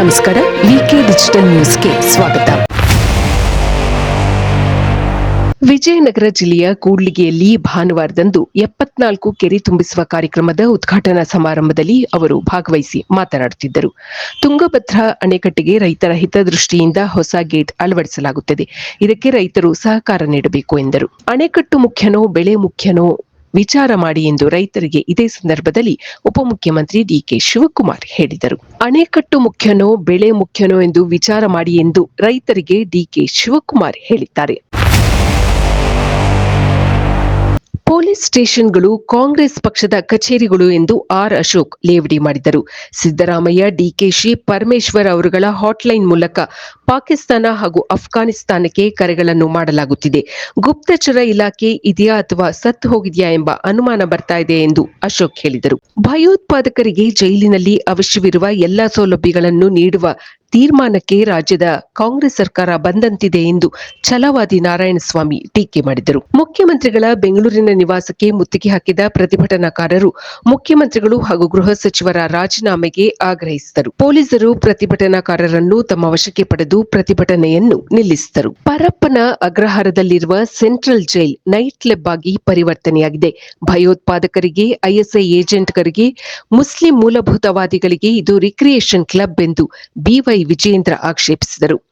ನಮಸ್ಕಾರ ವಿಕೆ ಡಿಜಿಟಲ್ ನ್ಯೂಸ್ಗೆ ಸ್ವಾಗತ. ವಿಜಯನಗರ ಜಿಲ್ಲೆಯ ಕೂಡ್ಲಿಗೆಯಲ್ಲಿ ಭಾನುವಾರದಂದು ಎಪ್ಪತ್ನಾಲ್ಕು ಕೆರೆ ತುಂಬಿಸುವ ಕಾರ್ಯಕ್ರಮದ ಉದ್ಘಾಟನಾ ಸಮಾರಂಭದಲ್ಲಿ ಅವರು ಭಾಗವಹಿಸಿ ಮಾತನಾಡುತ್ತಿದ್ದರು. ತುಂಗಭದ್ರಾ ಅಣೆಕಟ್ಟೆಗೆ ರೈತರ ಹಿತದೃಷ್ಟಿಯಿಂದ ಹೊಸ ಗೇಟ್ ಅಳವಡಿಸಲಾಗುತ್ತದೆ. ಇದಕ್ಕೆ ರೈತರು ಸಹಕಾರ ನೀಡಬೇಕು ಎಂದರು. ಅಣೆಕಟ್ಟು ಮುಖ್ಯನೋ, ಬೆಳೆ ಮುಖ್ಯನೋ ವಿಚಾರ ಮಾಡಿ ಎಂದು ರೈತರಿಗೆ ಇದೇ ಸಂದರ್ಭದಲ್ಲಿ ಉಪಮುಖ್ಯಮಂತ್ರಿ ಡಿಕೆ ಶಿವಕುಮಾರ್ ಹೇಳಿದರು. ಅಣೆಕಟ್ಟು ಮುಖ್ಯನೋ, ಬೆಳೆ ಮುಖ್ಯನೋ ಎಂದು ವಿಚಾರ ಮಾಡಿ ಎಂದು ರೈತರಿಗೆ ಡಿಕೆ ಶಿವಕುಮಾರ್ ಹೇಳಿದ್ದಾರೆ. ಪೊಲೀಸ್ ಸ್ಟೇಷನ್ಗಳು ಕಾಂಗ್ರೆಸ್ ಪಕ್ಷದ ಕಚೇರಿಗಳು ಎಂದು ಆರ್ ಅಶೋಕ್ ಲೇವಡಿ ಮಾಡಿದರು. ಸಿದ್ದರಾಮಯ್ಯ ಡಿಕೆಶಿ ಪರಮೇಶ್ವರ್ ಅವರುಗಳ ಹಾಟ್ಲೈನ್ ಮೂಲಕ ಪಾಕಿಸ್ತಾನ ಹಾಗೂ ಅಫ್ಘಾನಿಸ್ತಾನಕ್ಕೆ ಕರೆಗಳನ್ನು ಮಾಡಲಾಗುತ್ತಿದೆ. ಗುಪ್ತಚರ ಇಲಾಖೆ ಇದೆಯಾ ಅಥವಾ ಸತ್ತು ಹೋಗಿದೆಯಾ ಎಂಬ ಅನುಮಾನ ಬರ್ತಾ ಇದೆ ಎಂದು ಅಶೋಕ್ ಹೇಳಿದರು. ಭಯೋತ್ಪಾದಕರಿಗೆ ಜೈಲಿನಲ್ಲಿ ಅವಶ್ಯವಿರುವ ಎಲ್ಲಾ ಸೌಲಭ್ಯಗಳನ್ನು ನೀಡುವ ತೀರ್ಮಾನಕ್ಕೆ ರಾಜ್ಯದ ಕಾಂಗ್ರೆಸ್ ಸರ್ಕಾರ ಬಂದಂತಿದೆ ಎಂದು ಛಲವಾದಿ ನಾರಾಯಣಸ್ವಾಮಿ ಟೀಕೆ ಮಾಡಿದರು. ಮುಖ್ಯಮಂತ್ರಿಗಳ ಬೆಂಗಳೂರಿನ ನಿವಾಸಕ್ಕೆ ಮುತ್ತಿಗೆ ಹಾಕಿದ ಪ್ರತಿಭಟನಾಕಾರರು ಮುಖ್ಯಮಂತ್ರಿಗಳು ಹಾಗೂ ಗೃಹ ಸಚಿವರ ರಾಜೀನಾಮೆಗೆ ಆಗ್ರಹಿಸಿದರು. ಪೊಲೀಸರು ಪ್ರತಿಭಟನಾಕಾರರನ್ನು ತಮ್ಮ ವಶಕ್ಕೆ ಪಡೆದು ಪ್ರತಿಭಟನೆಯನ್ನು ನಿಲ್ಲಿಸಿದರು. ಪರಪ್ಪನ ಅಗ್ರಹಾರದಲ್ಲಿರುವ ಸೆಂಟ್ರಲ್ ಜೈಲ್ ನೈಟ್ ಕ್ಲಬ್ ಆಗಿ ಪರಿವರ್ತನೆಯಾಗಿದೆ. ಭಯೋತ್ಪಾದಕರಿಗೆ, ಐಎಸ್ಐ ಏಜೆಂಟ್ಗಳಿಗೆ, ಮುಸ್ಲಿಂ ಮೂಲಭೂತವಾದಿಗಳಿಗೆ ಇದು ರಿಕ್ರಿಯೇಷನ್ ಕ್ಲಬ್ ಎಂದು ಬಿವೈ ವಿಜೇಂದ್ರ ಆಕ್ಷೇಪಿಸಿದರು.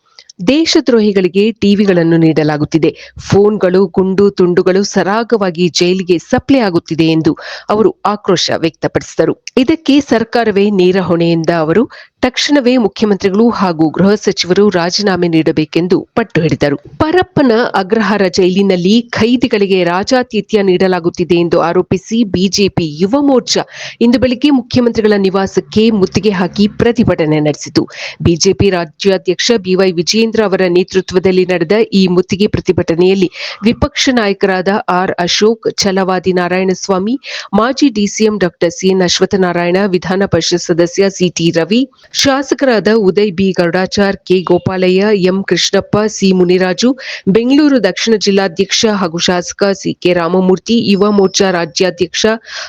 ದೇಶದ್ರೋಹಿಗಳಿಗೆ ಟಿವಿಗಳನ್ನು ನೀಡಲಾಗುತ್ತಿದೆ. ಫೋನ್ಗಳು, ಗುಂಡು ತುಂಡುಗಳು ಸರಾಗವಾಗಿ ಜೈಲಿಗೆ ಸಪ್ಲೈ ಆಗುತ್ತಿದೆ ಎಂದು ಅವರು ಆಕ್ರೋಶ ವ್ಯಕ್ತಪಡಿಸಿದರು. ಇದಕ್ಕೆ ಸರ್ಕಾರವೇ ನೇರ ಹೊಣೆಯಿಂದ ಅವರು ತಕ್ಷಣವೇ ಮುಖ್ಯಮಂತ್ರಿಗಳು ಹಾಗೂ ಗೃಹ ಸಚಿವರು ರಾಜೀನಾಮೆ ನೀಡಬೇಕೆಂದು ಪಟ್ಟು ಹಿಡಿದರು. ಪರಪ್ಪನ ಅಗ್ರಹಾರ ಜೈಲಿನಲ್ಲಿ ಖೈದಿಗಳಿಗೆ ರಾಜಾತಿಥ್ಯ ನೀಡಲಾಗುತ್ತಿದೆ ಎಂದು ಆರೋಪಿಸಿ ಬಿಜೆಪಿ ಯುವ ಮೋರ್ಚಾ ಇಂದು ಬೆಳಗ್ಗೆ ಮುಖ್ಯಮಂತ್ರಿಗಳ ನಿವಾಸಕ್ಕೆ ಮುತ್ತಿಗೆ ಹಾಕಿ ಪ್ರತಿಭಟನೆ ನಡೆಸಿತು. ಬಿಜೆಪಿ ರಾಜ್ಯಾಧ್ಯಕ್ಷ ಬಿವೈ ವಿಜೇಂದ್ರ ಅವರ ನೇತೃತ್ವದಲ್ಲಿ ನಡೆದ ಈ ಮುತ್ತಿಗೆ ಪ್ರತಿಭಟನೆಯಲ್ಲಿ ವಿಪಕ್ಷ ನಾಯಕರಾದ ಆರ್ ಅಶೋಕ್, ಛಲವಾದಿ ನಾರಾಯಣಸ್ವಾಮಿ, ಮಾಜಿ ಡಿಸಿಎಂ ಡಾಕ್ಟರ್ ಸಿಎನ್ ಅಶ್ವತ್ಥನಾರಾಯಣ, ವಿಧಾನ ಪರಿಷತ್ ಸದಸ್ಯ ಸಿಟಿ ರವಿ ಶಾಸಕರಾದ Uday B. Garudachar, K. Gopalaiah, M. Krishnappa, C. Muniraju, Bengaluru ದಕ್ಷಿಣ ಜಿಲ್ಲಾಧ್ಯಕ್ಷ ಹಾಗೂ ಶಾಸಕ ಸಿ. ಕೆ. ರಾಮಮೂರ್ತಿ, ಯುವ ಮೋರ್ಚಾ ರಾಜ್ಯಾಧ್ಯಕ್ಷ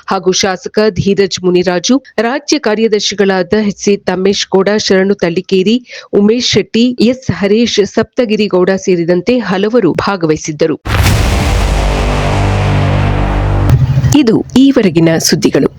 ಹಾಗೂ ಶಾಸಕ ಧೀರಜ್ ಮುನಿರಾಜು, ರಾಜ್ಯ ಕಾರ್ಯದರ್ಶಿಗಳಾದ H. C. Thammesh Gowda, Sharanu Tallikeri, Umesh Shetty, S. Harish, Saptagiri Gowda ಸೇರಿದಂತೆ ಹಲವರು ಭಾಗವಹಿಸಿದ್ದರು. ಇದು ಈವರೆಗಿನ ಸುದ್ದಿಗಳು.